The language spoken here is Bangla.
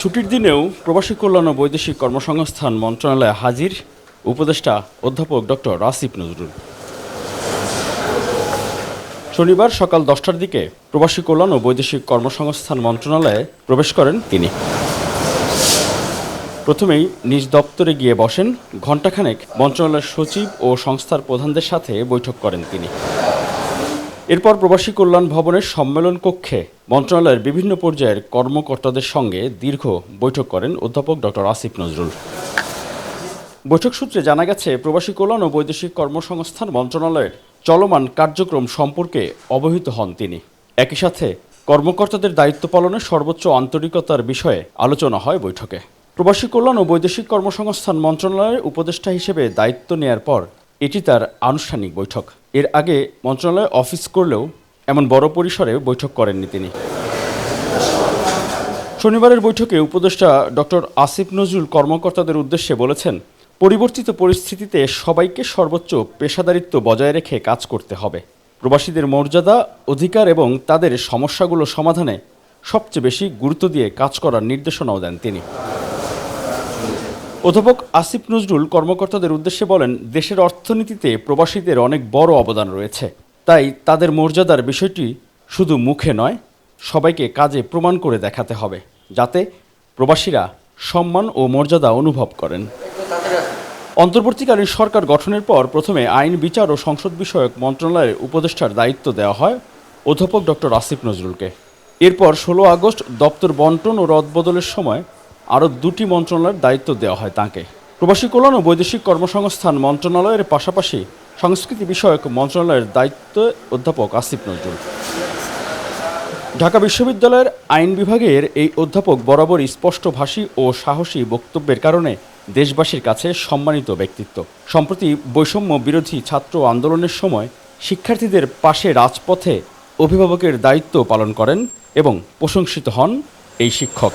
ছুটির দিনেও প্রবাসী কল্যাণ ও বৈদেশিক কর্মসংস্থান মন্ত্রণালয়ে হাজির উপদেষ্টা অধ্যাপক ডক্টর আসিফ নজরুল। শনিবার সকাল দশটার দিকে প্রবাসী কল্যাণ ও বৈদেশিক কর্মসংস্থান মন্ত্রণালয়ে প্রবেশ করেন তিনি। প্রথমেই নিজ দপ্তরে গিয়ে বসেন। ঘণ্টাখানেক মন্ত্রণালয়ের সচিব ও সংস্থার প্রধানদের সাথে বৈঠক করেন তিনি। এরপর প্রবাসী কল্যাণ ভবনের সম্মেলন কক্ষে মন্ত্রণালয়ের বিভিন্ন পর্যায়ের কর্মকর্তাদের সঙ্গে দীর্ঘ বৈঠক করেন অধ্যাপক ডক্টর আসিফ নজরুল। বৈঠক সূত্রে জানা গেছে, প্রবাসী কল্যাণ ও বৈদেশিক কর্মসংস্থান মন্ত্রণালয়ের চলমান কার্যক্রম সম্পর্কে অবহিত হন তিনি। একই সাথে কর্মকর্তাদের দায়িত্ব পালনে সর্বোচ্চ আন্তরিকতার বিষয়ে আলোচনা হয় বৈঠকে। প্রবাসী কল্যাণ ও বৈদেশিক কর্মসংস্থান মন্ত্রণালয়ের উপদেষ্টা হিসেবে দায়িত্ব নেয়ার পর এটি তার আনুষ্ঠানিক বৈঠক। এর আগে মন্ত্রণালয় অফিস করলেও এমন বড় পরিসরে বৈঠক করেননি তিনি। শনিবারের বৈঠকে উপদেষ্টা ডক্টর আসিফ নজরুল কর্মকর্তাদের উদ্দেশ্যে বলেছেন, পরিবর্তিত পরিস্থিতিতে সবাইকে সর্বোচ্চ পেশাদারিত্ব বজায় রেখে কাজ করতে হবে। প্রবাসীদের মর্যাদা, অধিকার এবং তাদের সমস্যাগুলো সমাধানে সবচেয়ে বেশি গুরুত্ব দিয়ে কাজ করার নির্দেশনাও দেন তিনি। অধ্যাপক আসিফ নজরুল কর্মকর্তাদের উদ্দেশ্যে বলেন, দেশের অর্থনীতিতে প্রবাসীদের অনেক বড় অবদান রয়েছে। তাই তাদের মর্যাদার বিষয়টি শুধু মুখে নয়, সবাইকে কাজে প্রমাণ করে দেখাতে হবে, যাতে প্রবাসীরা সম্মান ও মর্যাদা অনুভব করেন। অন্তর্বর্তীকালীন সরকার গঠনের পর প্রথমে আইন, বিচার ও সংসদ বিষয়ক মন্ত্রণালয়ের উপদেষ্টার দায়িত্ব দেওয়া হয় অধ্যাপক ডক্টর আসিফ নজরুলকে। এরপর ষোলো আগস্ট দপ্তর বন্টন ও রদবদলের সময় আরও দুটি মন্ত্রণালয়ের দায়িত্ব দেওয়া হয় তাঁকে। প্রবাসী কল্যাণ ও বৈদেশিক কর্মসংস্থান মন্ত্রণালয়ের পাশাপাশি সংস্কৃতি বিষয়ক মন্ত্রণালয়ের দায়িত্ব অধ্যাপক আসিফ নজরুল। ঢাকা বিশ্ববিদ্যালয়ের আইন বিভাগের এই অধ্যাপক বরাবর স্পষ্টভাষী ও সাহসী বক্তব্যের কারণে দেশবাসীর কাছে সম্মানিত ব্যক্তিত্ব। সম্প্রতি বৈষম্য বিরোধী ছাত্র আন্দোলনের সময় শিক্ষার্থীদের পাশে রাজপথে অভিভাবকের দায়িত্ব পালন করেন এবং প্রশংসিত হন এই শিক্ষক।